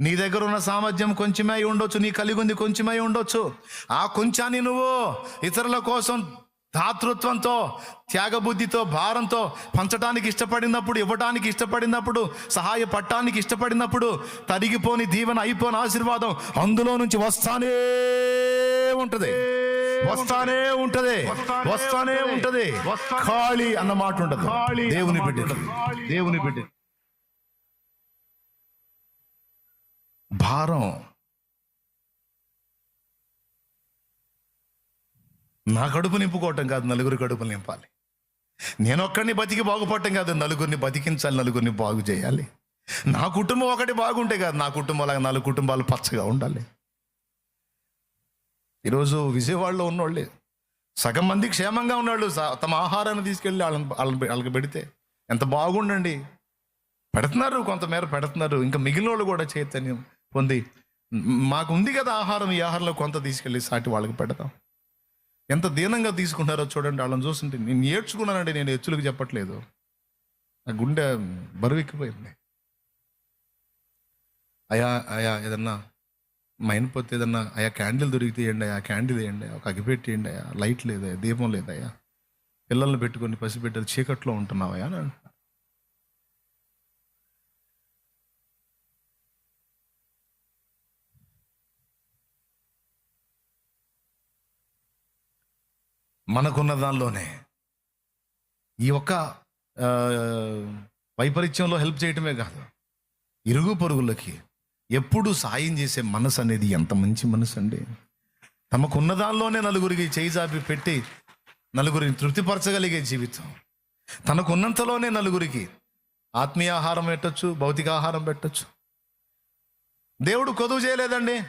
నీ దగ్గర ఉన్న సామర్థ్యం కొంచెమే ఉండొచ్చు నీ కలిగి ఉంది కొంచెమై ఉండొచ్చు. ఆ కొంచాన్ని నువ్వు ఇతరుల కోసం దాతృత్వంతో త్యాగబుద్ధితో భారంతో పంచడానికి ఇష్టపడినప్పుడు ఇవ్వడానికి ఇష్టపడినప్పుడు సహాయపడటానికి ఇష్టపడినప్పుడు తరిగిపోని దీవెన అయిపోని ఆశీర్వాదం అందులో నుంచి వస్తానే ఉంటది. వస్తానే ఉంటది. వస్తానే ఉంటది. ఖాళీ అన్న మాట ఉండదు దేవుని బిడ్డ దేవుని బిడ్డ భారం. నా కడుపు నింపుకోవటం కాదు నలుగురి కడుపు నింపాలి. నేను ఒక్కడిని బతికి బాగుపడటం కాదు నలుగురిని బతికించాలి నలుగురిని బాగు చేయాలి. నా కుటుంబం ఒకటి బాగుంటే కాదు నా కుటుంబాలకు నాలుగు కుటుంబాలు పచ్చగా ఉండాలి. ఈరోజు విజయవాడలో ఉన్నోళ్ళే. సగం మంది క్షేమంగా ఉన్నాళ్ళు తమ ఆహారాన్ని తీసుకెళ్ళి వాళ్ళని వాళ్ళకి పెడితే ఎంత బాగుండండి. పెడుతున్నారు కొంతమేర పెడుతున్నారు. ఇంకా మిగిలిన వాళ్ళు కూడా చైతన్యం పొంది. మాకు ఉంది కదా ఆహారం ఈ ఆహారంలో కొంత తీసుకెళ్ళి సాటి వాళ్ళకి పెడతాం. ఎంత దీనంగా తీసుకుంటారో చూడండి వాళ్ళని చూస్తుంటే నేను ఏడ్చుకున్నానండి నేను హెచ్చులకు చెప్పట్లేదు. నా గుండె బరువెక్కిపోయింది. అయా అయా ఏదన్నా మైన్ పోతే ఏదన్నా అయా క్యాండిల్ దొరికితే ఏండి అయ్యా క్యాండిల్ వేయండి ఒక అగిపెట్టి ఇవ్వండి అయ్యా లైట్ లేదయా దీపం లేదయా పిల్లల్ని పెట్టుకొని పసిపెట్టేది చీకట్లో ఉంటున్నావయ్యా అని మనకున్న దానిలోనే. ఈ ఒక్క వైపరీత్యంలో హెల్ప్ చేయటమే కాదు. ఇరుగు పొరుగులకి ఎప్పుడు సాయం చేసే మనసు అనేది ఎంత మంచి మనసు అండి. తమకున్న దానిలోనే నలుగురికి చేయిజాపి పెట్టి నలుగురిని తృప్తిపరచగలిగే జీవితం. తనకున్నంతలోనే నలుగురికి ఆత్మీయ ఆహారం పెట్టచ్చు భౌతిక ఆహారం పెట్టచ్చు. దేవుడు కొదువు చేయలేదండి.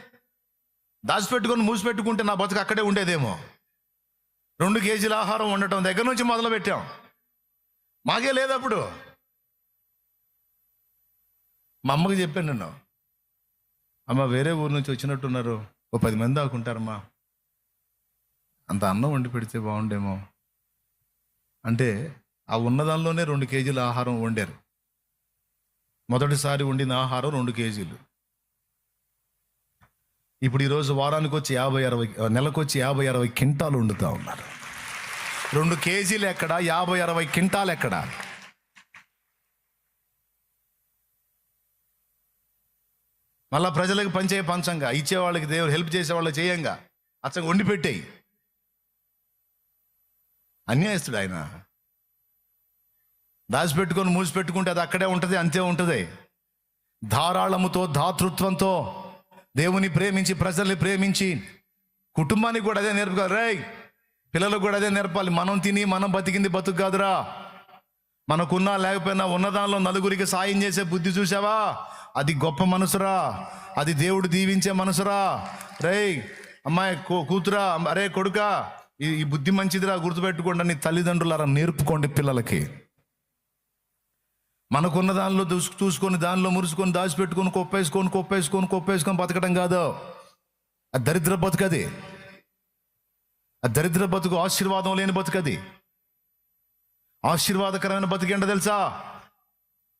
దాచిపెట్టుకొని మూసిపెట్టుకుంటే నా బతుకు అక్కడే ఉండేదేమో. రెండు కేజీల ఆహారం వండటం దగ్గర నుంచి మొదలు పెట్టాం మాకే లేదు అప్పుడు. మా అమ్మకి చెప్పాను నేను అమ్మ వేరే ఊరు నుంచి వచ్చినట్టున్నారు. ఓ పది మంది దాకుంటారమ్మా. అంత అన్నం వండి పెడితే బాగుండేమో. అంటే ఆ ఉన్నదానిలోనే రెండు కేజీల ఆహారం వండారు. మొదటిసారి వండిన ఆహారం రెండు కేజీలు. ఇప్పుడు ఈరోజు వారానికి వచ్చి యాభై అరవై నెలకు వచ్చి యాభై అరవై కింటాలు వండుతూ ఉన్నారు. రెండు కేజీలు ఎక్కడ? యాభై అరవై కింటాలు ఎక్కడ? మళ్ళా ప్రజలకు పంచే పంచంగా. ఇచ్చే వాళ్ళకి దేవుడు హెల్ప్ చేసేవాళ్ళకి చేయంగా. అచ్చంగా వండి పెట్టేయి. అన్యాయస్తుడు ఆయన. దాచిపెట్టుకొని మూసిపెట్టుకుంటే అది అక్కడే ఉంటుంది అంతే ఉంటుంది. ధారాళముతో దాతృత్వంతో దేవుని ప్రేమించి ప్రజల్ని ప్రేమించి కుటుంబానికి కూడా అదే నేర్పుకోవాలి రే పిల్లలకు కూడా అదే నేర్పాలి. మనం తిని మనం బతికింది బతుకు కాదురా. మనకున్నా లేకపోయినా ఉన్నదానిలో నలుగురికి సాయం చేసే బుద్ధి చూసావా అది గొప్ప మనసురా. అది దేవుడు దీవించే మనసురా. రేయ్ అమ్మాయి కూతురా అరే కొడుకా ఈ ఈ బుద్ధి మంచిదిరా గుర్తుపెట్టుకోండి అని తల్లిదండ్రులారా నేర్పుకోండి పిల్లలకి. మనకున్న దానిలో చూసు చూసుకొని దానిలో మురుసుకొని దాచిపెట్టుకొని కొప్పేసుకొని కొప్పేసుకొని కొప్పేసుకొని బతకడం కాదు. అది దరిద్ర బతుకది ఆ దరిద్ర బతుకు ఆశీర్వాదం లేని బతుకది ఆశీర్వాదకరమైన బతికేంటో తెలుసా?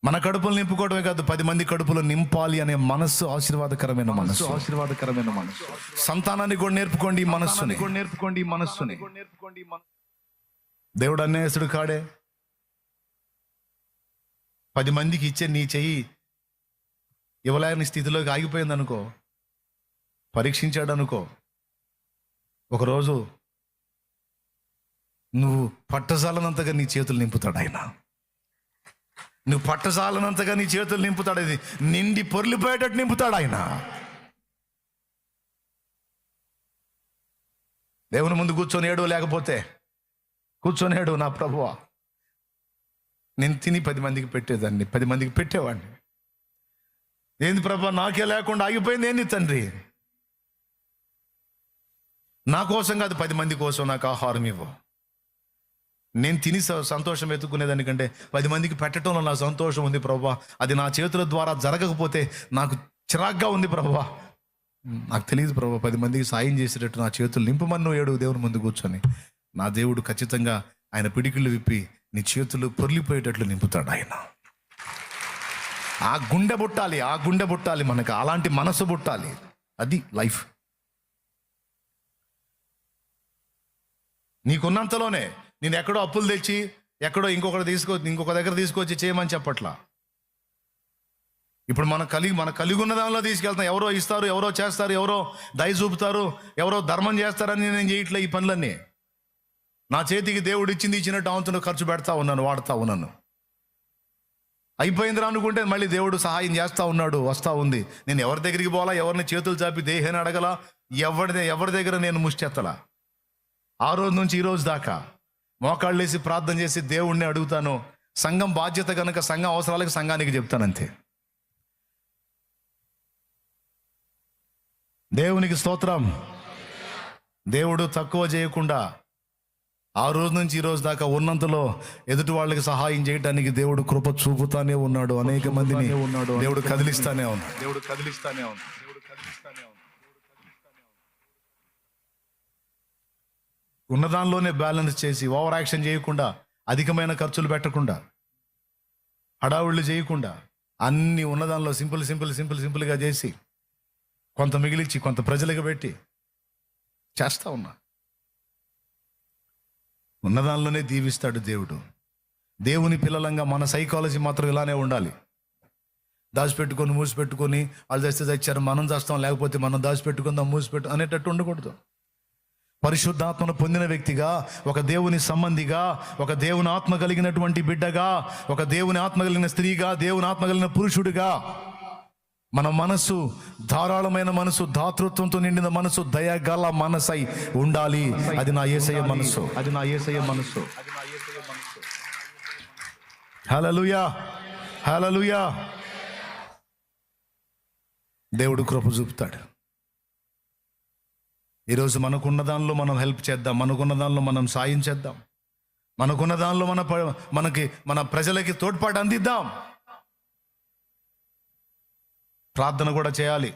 మన కడుపులు నింపుకోవడమే కాదు పది మంది కడుపులు నింపాలి అనే మనస్సు ఆశీర్వాదకరమైన మనస్సు. ఆశీర్వాదకరమైన మనసు సంతానాన్ని కూడా నేర్పుకోండి మనస్సుని. నేర్పుకోండి ఈ మనస్సుని. దేవుడు అన్యాయసుడు కాడే. పది మందికి ఇచ్చే నీ చెయ్యి ఇవ్వలేని స్థితిలోకి ఆగిపోయిందనుకో పరీక్షించాడనుకో పరీక్షించాడు అనుకో ఒకరోజు నువ్వు పట్టజాలనంతగా నీ చేతులు నింపుతాడు ఆయన. నువ్వు పట్టజాలనంతగా నీ చేతులు నింపుతాడు ఇది. నిండి పొర్లిపోయేటట్టు నింపుతాడు ఆయన. దేవుని ముందు కూర్చొని ఏడు లేకపోతే కూర్చొని ఏడు నా ప్రభువా. నేను తిని పది మందికి పెట్టేదాన్ని పది మందికి పెట్టేవాడిని. ఏంది ప్రభా నాకే లేకుండా ఆగిపోయింది ఏంది తండ్రి? నా కోసం కాదు పది మంది కోసం నాకు ఆహారం ఇవ్వు. నేను తిని స- సంతోషం ఎత్తుకునేదానికంటే పది మందికి పెట్టడంలో నా సంతోషం ఉంది ప్రభా. అది నా చేతుల ద్వారా జరగకపోతే నాకు చిరాగ్గా ఉంది ప్రభా. నాకు తెలియదు ప్రభా పది మందికి సాయం చేసేటట్టు నా చేతులు నింపమని నువ్వు ఏడు దేవుని ముందు కూర్చొని. నా దేవుడు ఖచ్చితంగా ఆయన పిడికిళ్ళు విప్పి నీ చేతులు పొర్లిపోయేటట్లు నింపుతాడు ఆయన. ఆ గుండె బుట్టాలి ఆ గుండె బుట్టాలి మనకు. అలాంటి మనసు బుట్టాలి. అది లైఫ్. నీకున్నంతలోనే నేను ఎక్కడో అప్పులు తెచ్చి ఎక్కడో ఇంకొకటి తీసుకో ఇంకొక దగ్గర తీసుకొచ్చి చేయమని చెప్పట్లా. ఇప్పుడు మన కలిగి మన కలిగి ఉన్న దానిలో తీసుకెళ్తాం. ఎవరో ఇస్తారు ఎవరో చేస్తారు ఎవరో దయ చూపుతారు ఎవరో ధర్మం చేస్తారని నేను చేయట్లే ఈ పనులన్నీ. నా చేతికి దేవుడు ఇచ్చింది ఇచ్చినట్టు అవుతున్న ఖర్చు పెడతా ఉన్నాను వాడుతా ఉన్నాను. అయిపోయిందిరా అనుకుంటే మళ్ళీ దేవుడు సహాయం చేస్తూ ఉన్నాడు వస్తూ ఉంది. నేను ఎవరి దగ్గరికి పోవాలా ఎవరిని చేతులు చాపి దేహాన్ని అడగలా ఎవరి ఎవరి దగ్గర నేను ముష్టెత్తలా? ఆ రోజు నుంచి ఈ రోజు దాకా మోకాళ్ళేసి ప్రార్థన చేసి దేవుణ్ణి అడుగుతాను. సంఘం బాధ్యత కనుక సంఘం అవసరాలకు సంఘానికి చెప్తానంతే. దేవునికి స్తోత్రం. దేవుడు తక్కువ చేయకుండా ఆ రోజు నుంచి ఈ రోజు దాకా ఉన్నంతలో ఎదుటి వాళ్ళకి సహాయం చేయడానికి దేవుడు కృప చూపుతానే ఉన్నాడు. అనేక మందిని ఉన్నాడు. దేవుడు కదిలిస్తానే ఉన్నాడు. దేవుడు కదిలిస్తానే ఉంది దేవుడు కదిలిస్తానే ఉంది ఉన్నదానిలోనే బ్యాలెన్స్ చేసి ఓవర్ యాక్షన్ చేయకుండా అధికమైన ఖర్చులు పెట్టకుండా హడావుళ్ళు చేయకుండా అన్ని ఉన్నదానిలో సింపుల్ సింపుల్ సింపుల్ సింపుల్గా చేసి కొంత మిగిలిచ్చి కొంత ప్రజలకు పెట్టి చేస్తా ఉన్నా. ఉన్నదానిలోనే దీవిస్తాడు దేవుడు. దేవుని పిల్లలంగా మన సైకాలజీ మాత్రం ఇలానే ఉండాలి. దాచిపెట్టుకొని మూసిపెట్టుకొని వాళ్ళు చేస్తే తెచ్చారు మనం చేస్తాం లేకపోతే మనం దాచిపెట్టుకుందాం మూసిపెట్టు అనేటట్టు ఉండకూడదు. పరిశుద్ధాత్మను పొందిన వ్యక్తిగా ఒక దేవుని సంబంధిగా ఒక దేవుని ఆత్మ కలిగినటువంటి బిడ్డగా ఒక దేవుని ఆత్మ కలిగిన స్త్రీగా దేవుని ఆత్మ కలిగిన పురుషుడిగా మన మనసు ధారాళమైన మనసు దాతృత్వంతో నిండిన మనసు దయగల మనసై ఉండాలి. అది నా ఏసయ్య మనసు. అది నా ఏసయ్య మనస్సు హలలుయా హలలుయా దేవుడు కృప చూపుతాడు. ఈరోజు మనకున్న దానిలో మనం హెల్ప్ చేద్దాం. మనకున్న దానిలో మనం సాయం చేద్దాం. మనకున్న దానిలో మన మనకి మన ప్రజలకి తోడ్పాటు అందిద్దాం. ప్రార్థన కూడా చేయాలి.